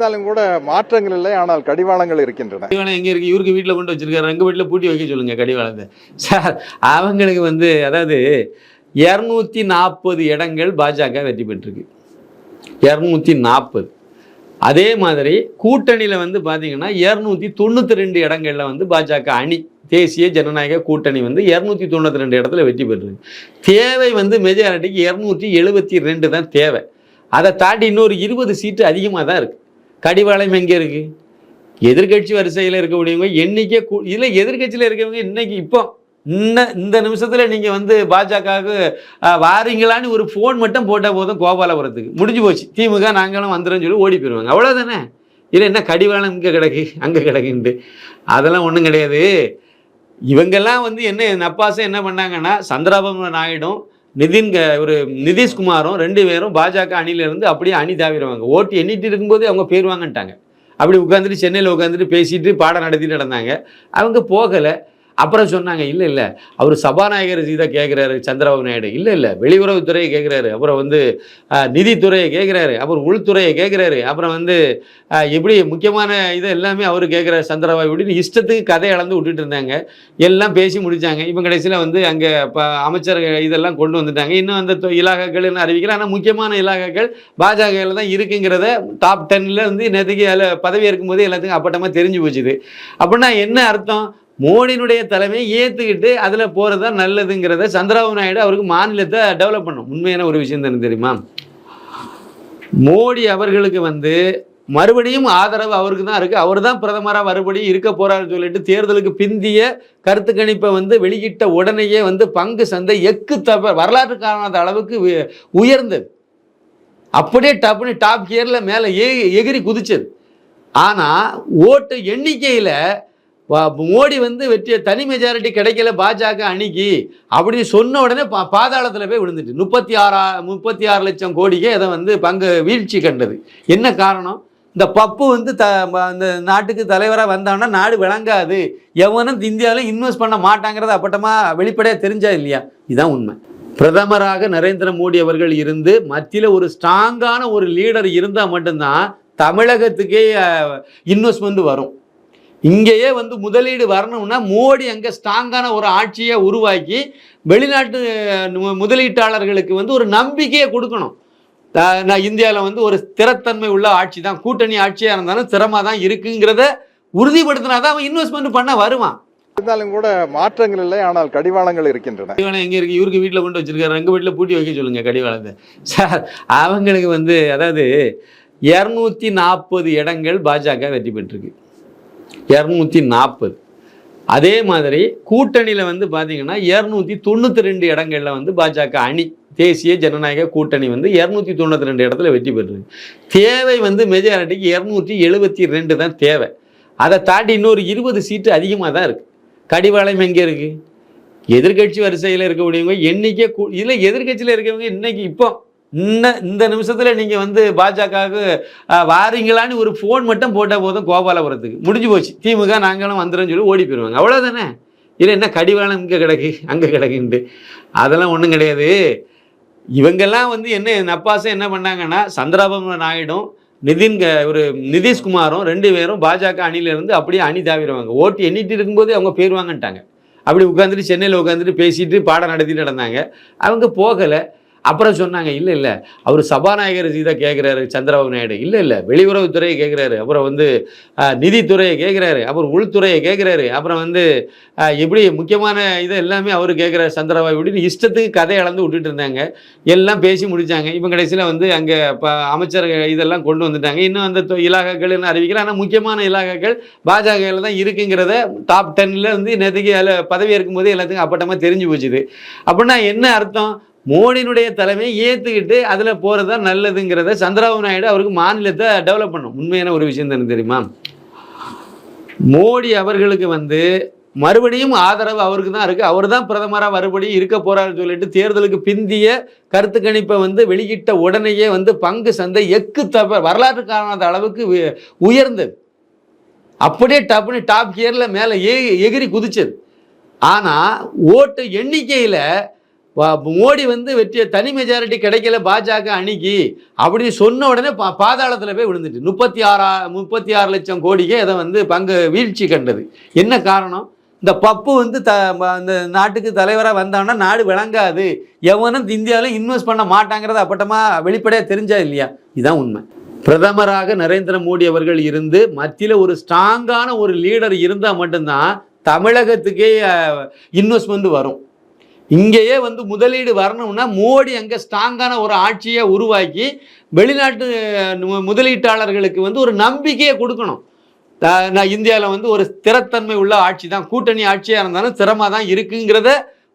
இருந்தாலும் கூட மாற்றங்கள் இல்லை ஆனால் கடிவாளங்கள் இருக்கின்றன. கடிவாளம் எங்கே இருக்குது இவருக்கு வீட்டில் கொண்டு வச்சிருக்காரு. எங்கள் வீட்டில் பூட்டி வைக்க சொல்லுங்க கடிவாளத்தை. சார் அவங்களுக்கு வந்து அதாவது இரநூத்தி நாற்பது இடங்கள் பாஜக வெற்றி பெற்றிருக்கு. இரநூத்தி நாற்பது அதே மாதிரி கூட்டணியில் வந்து பார்த்தீங்கன்னா இரநூத்தி தொண்ணூற்றி ரெண்டு இடங்களில் வந்து பாஜக அணி தேசிய ஜனநாயக கூட்டணி வந்து இரநூத்தி தொண்ணூற்றி ரெண்டு இடத்துல வெற்றி பெற்றிருக்கு. தேவை வந்து மெஜாரிட்டிக்கு இரநூத்தி எழுபத்தி ரெண்டு தான் தேவை. அதை தாண்டி இன்னொரு இருபது சீட்டு அதிகமாக தான் இருக்குது கடிவாளம் எங்கே இருக்குது எதிர்க்கட்சி வரிசையில் இருக்கக்கூடியவங்க எண்ணிக்கை கூ இதில் எதிர்க்கட்சியில் இருக்கவங்க இன்னைக்கு இப்போ இந்த இந்த நிமிஷத்தில் நீங்கள் வந்து பாஜகவுக்கு வாரீங்களான்னு ஒரு ஃபோன் மட்டும் போட்டால் போதும் கோபாலபுரத்துக்கு. முடிஞ்சு போச்சு. திமுக நாங்களும் வந்துடும் சொல்லி ஓடி போயிடுவாங்க அவ்வளோதானே இல்லை என்ன கடிவாளம் இங்கே கிடக்கு அங்கே கிடக்குன்ட்டு. அதெல்லாம் ஒன்றும் கிடையாது. இவங்கெல்லாம் வந்து என்ன நப்பாசம் என்ன பண்ணாங்கன்னா சந்திரபாபு நாயுடும் நிதின் க- ஒரு நிதிஷ்குமாரும் ரெண்டு பேரும் பாஜக அணியிலேருந்து அப்படியே அணி தாவிடுவாங்க. ஓட்டு எண்ணிட்டு இருக்கும்போது அவங்க போயிடுவாங்கன்ட்டாங்க அப்படி உட்காந்துட்டு சென்னையில் உட்காந்துட்டு பேசிட்டு பாடம் நடத்திட்டு நடந்தாங்க. அவங்க போகலை. அப்புறம் சொன்னாங்க இல்லை இல்லை அவர் சபாநாயகர் இதை கேட்குறாரு சந்திரபாபு நாயுடு. இல்லை இல்லை வெளியுறவுத்துறையை கேட்குறாரு அப்புறம் வந்து நிதித்துறையை கேட்குறாரு அப்புறம் உள்துறையை கேட்குறாரு அப்புறம் வந்து எப்படி முக்கியமான இதை எல்லாமே அவர் கேட்குறாரு சந்திரபாபு இப்படின்னு இஷ்டத்துக்கு கதை அளந்து விட்டுட்டு இருந்தாங்க. எல்லாம் பேசி முடித்தாங்க இப்போ கடைசியில் வந்து அங்கே இப்போ அமைச்சர் இதெல்லாம் கொண்டு வந்துட்டாங்க. இன்னும் அந்த தொ- இலாகாக்கள்னு அறிவிக்கல. ஆனால் முக்கியமான இலாகாக்கள் பாஜகவில் தான் இருக்குங்கிறத டாப் டென்னில் வந்து நேற்றுக்கு அதில் பதவி இருக்கும்போது எல்லாத்துக்கும் அப்பட்டமாக தெரிஞ்சு போச்சுது. அப்படின்னா என்ன அர்த்தம்? மோடியினுடைய தலைமையை ஏற்றுக்கிட்டு அதில் போகிறது தான் நல்லதுங்கிறத சந்திரபாபு நாயுடு அவருக்கு மாநிலத்தை டெவலப் பண்ணும். உண்மையான ஒரு விஷயம் தானே தெரியுமா? மோடி அவர்களுக்கு வந்து மறுபடியும் ஆதரவு அவருக்கு தான் இருக்குது அவர் தான் பிரதமராக மறுபடியும் இருக்க போகிறாருன்னு சொல்லிட்டு தேர்தலுக்கு பிந்திய கருத்து கணிப்பை வந்து வெளியிட்ட உடனேயே வந்து பங்கு சந்தை எக்கு தப்ப வரலாற்று காரணாத அளவுக்கு உயர்ந்தது. அப்படியே டப்புன்னு டாப் கியரில் மேலே ஏ எகிரி குதிச்சது. ஆனால் ஓட்டு எண்ணிக்கையில் மோடி வந்து வெற்றியை தனி மெஜாரிட்டி கிடைக்கல பாஜக அணுகி அப்படின்னு சொன்ன உடனே பா பாதாளத்தில் போய் விழுந்துட்டு முப்பத்தி ஆறா முப்பத்தி ஆறு லட்சம் கோடிக்கே அதை வந்து பங்கு வீழ்ச்சி கண்டது. என்ன காரணம்? இந்த பப்பு வந்து த இந்த நாட்டுக்கு தலைவராக வந்தாங்கன்னா நாடு விளங்காது. எவனும் இந்தியாவில் இன்வெஸ்ட் பண்ண மாட்டாங்கிறது அப்பட்டமாக வெளிப்படையாக தெரிஞ்சா இல்லையா? இதுதான் உண்மை. பிரதமராக நரேந்திர மோடி அவர்கள் இருந்து மத்தியில் ஒரு ஸ்ட்ராங்கான ஒரு லீடர் இருந்தால் மட்டும்தான் தமிழகத்துக்கே இன்வெஸ்ட்மெண்ட் வரும். இங்கேயே வந்து முதலீடு வரணும்னா மோடி அங்கே ஸ்ட்ராங்கான ஒரு ஆட்சியை உருவாக்கி வெளிநாட்டு முதலீட்டாளர்களுக்கு வந்து ஒரு நம்பிக்கையை கொடுக்கணும். நான் இந்தியாவில் வந்து ஒரு ஸ்திரத்தன்மை உள்ள ஆட்சி தான். கூட்டணி ஆட்சியாக இருந்தாலும் ஸ்திரமாக தான் இருக்குங்கிறத உறுதிப்படுத்தினா தான் அவன் இன்வெஸ்ட்மெண்ட் பண்ண வருவான். இருந்தாலும் கூட மாற்றங்கள் இல்லை ஆனால் கடிவாளங்கள் இருக்கின்றன. கடிவாளம் எங்கே இருக்குது இவருக்கு வீட்டில் கொண்டு வச்சிருக்காரு. எங்கள் வீட்டில் பூட்டி வைக்க சொல்லுங்க கடிவாளத்தை. சார் அவங்களுக்கு வந்து அதாவது இரநூத்தி நாற்பது இடங்கள் பாஜக வெற்றி பெற்றிருக்கு. இரநூத்தி நாற்பது. அதே மாதிரி கூட்டணியில் வந்து பார்த்தீங்கன்னா இரநூத்தி தொண்ணூற்றி ரெண்டு இடங்களில் வந்து பாஜக அணி தேசிய ஜனநாயக கூட்டணி வந்து இரநூத்தி தொண்ணூற்றி ரெண்டு இடத்துல வெற்றி பெறுது. தேவை வந்து மெஜாரிட்டிக்கு இரநூத்தி எழுபத்தி ரெண்டு தான் தேவை. அதை தாண்டி இன்னொரு இருபது சீட்டு அதிகமாக தான் இருக்குது கடிவாளம் எங்கே இருக்குது எதிர்க்கட்சி வரிசையில் இருக்கக்கூடியவங்க என்றைக்கே கூ இதில் எதிர்கட்சியில் இருக்கவங்க இன்றைக்கி இப்போ இந்த இந்த நிமிஷத்தில் நீங்கள் வந்து பாஜகவுக்கு வாரீங்களான்னு ஒரு ஃபோன் மட்டும் போட்டால் போதும் கோபாலபுரத்துக்கு. முடிஞ்சு போச்சு. திமுக நாங்களும் வந்துடும் சொல்லி ஓடி போயிடுவாங்க அவ்வளோதானே இல்லை என்ன கடிவாளம் இங்கே கிடக்கு அங்கே கிடக்குன்ட்டு. அதெல்லாம் ஒன்றும் கிடையாது. இவங்கெல்லாம் வந்து என்ன நப்பாசம் என்ன பண்ணாங்கன்னா சந்திரபாபு நாயுடும் நிதின் ஒரு நிதிஷ்குமாரும் ரெண்டு பேரும் பாஜக அணியிலேருந்து அப்படியே அணி தாவிடுவாங்க. ஓட்டு எண்ணிட்டு இருக்கும்போது அவங்க போயிடுவாங்கன்ட்டாங்க அப்படி உட்காந்துட்டு சென்னையில் உட்காந்துட்டு பேசிட்டு பாடம் நடத்திட்டு நடந்தாங்க. அவங்க போகலை. அப்புறம் சொன்னாங்க இல்லை இல்லை அவர் சபாநாயகர் இதை கேட்குறாரு சந்திரபாபு நாயுடு. இல்லை இல்லை வெளியுறவுத்துறையை கேட்குறாரு அப்புறம் வந்து நிதித்துறையை கேட்குறாரு அப்புறம் உள்துறையை கேட்குறாரு அப்புறம் வந்து எப்படி முக்கியமான இதை எல்லாமே அவர் கேட்குறாரு சந்திரபாபு இப்படின்னு இஷ்டத்துக்கு கதை அளந்து விட்டுட்டு இருந்தாங்க. எல்லாம் பேசி முடிச்சாங்க. இப்போ கடைசியில் வந்து அங்கே இப்போ அமைச்சர் இதெல்லாம் கொண்டு வந்துட்டாங்க. இன்னும் அந்த இலாகாக்கள்னு அறிவிக்கல. ஆனால் முக்கியமான இலாகாக்கள் பாஜகவில் தான் இருக்குங்கிறத டாப் டென்னில் வந்து நேற்றுக்கு அதில் பதவி இருக்கும்போது எல்லாத்துக்கும் அப்பட்டமாக தெரிஞ்சு போச்சுது. அப்படின்னா என்ன அர்த்தம்? மோடியினுடைய தலைமையை ஏற்றுக்கிட்டு அதில் போகிறது தான் நல்லதுங்கிறத சந்திரபாபு நாயுடு அவருக்கு மாநிலத்தை டெவலப் பண்ணும். உண்மையான ஒரு விஷயம் தானே தெரியுமா? மோடி அவர்களுக்கு வந்து மறுபடியும் ஆதரவு அவருக்கு தான் இருக்குது அவர் தான் பிரதமராக மறுபடியும் இருக்க போறாருன்னு சொல்லிட்டு தேர்தலுக்கு பிந்திய கருத்து கணிப்பை வந்து வெளியிட்ட உடனேயே வந்து பங்கு சந்தை எக்கு தப்ப வரலாற்று காரணாத அளவுக்கு உயர்ந்தது. அப்படியே டப்புன்னு டாப் கியரில் மேலே எகிரி குதிச்சது. ஆனால் ஓட்டு எண்ணிக்கையில் மோடி வந்து வெற்றியை தனி மெஜாரிட்டி கிடைக்கல பாஜக அணுகி அப்படின்னு சொன்ன உடனே பா பாதாளத்தில் போய் விழுந்துட்டு. முப்பத்தி ஆறா முப்பத்தி ஆறு லட்சம் கோடிக்கே அதை வந்து பங்கு வீழ்ச்சி கண்டது. என்ன காரணம்? இந்த பப்பு வந்து த இந்த அந்த நாட்டுக்கு தலைவராக வந்தாங்கன்னா நாடு விளங்காது. எவனும் இந்தியாவில் இன்வெஸ்ட் பண்ண மாட்டாங்கிறது அப்பட்டமாக வெளிப்படையாக தெரிஞ்சா இல்லையா? இதுதான் உண்மை. பிரதமராக நரேந்திர மோடி அவர்கள் இருந்து மத்தியில் ஒரு ஸ்ட்ராங்கான ஒரு லீடர் இருந்தால் மட்டும்தான் தமிழகத்துக்கே இன்வெஸ்ட்மெண்ட் வரும். இங்கேயே வந்து முதலீடு வரணும்னா மோடி அங்கே ஸ்ட்ராங்கான ஒரு ஆட்சியை உருவாக்கி வெளிநாட்டு முதலீட்டாளர்களுக்கு வந்து ஒரு நம்பிக்கையை கொடுக்கணும். த- நான் இந்தியாவில் வந்து ஒரு ஸ்திரத்தன்மை உள்ள ஆட்சி தான் கூட்டணி ஆட்சியாக இருந்தாலும் ஸ்திரமாக தான் இருக்குங்கிறத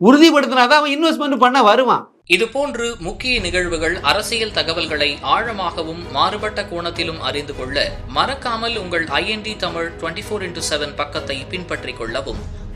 உறுதிப்படுத்தினா தான் அவன் இன்வெஸ்ட்மெண்ட் பண்ண வருவான். இதுபோன்று முக்கிய நிகழ்வுகள் அரசியல் தகவல்களை ஆழமாகவும் மாறுபட்ட கோணத்திலும் அறிந்து கொள்ள மறக்காமல் உங்கள் IND Tamil twenty four into seven பக்கத்தை பின்பற்றிக் கொள்ளவும்.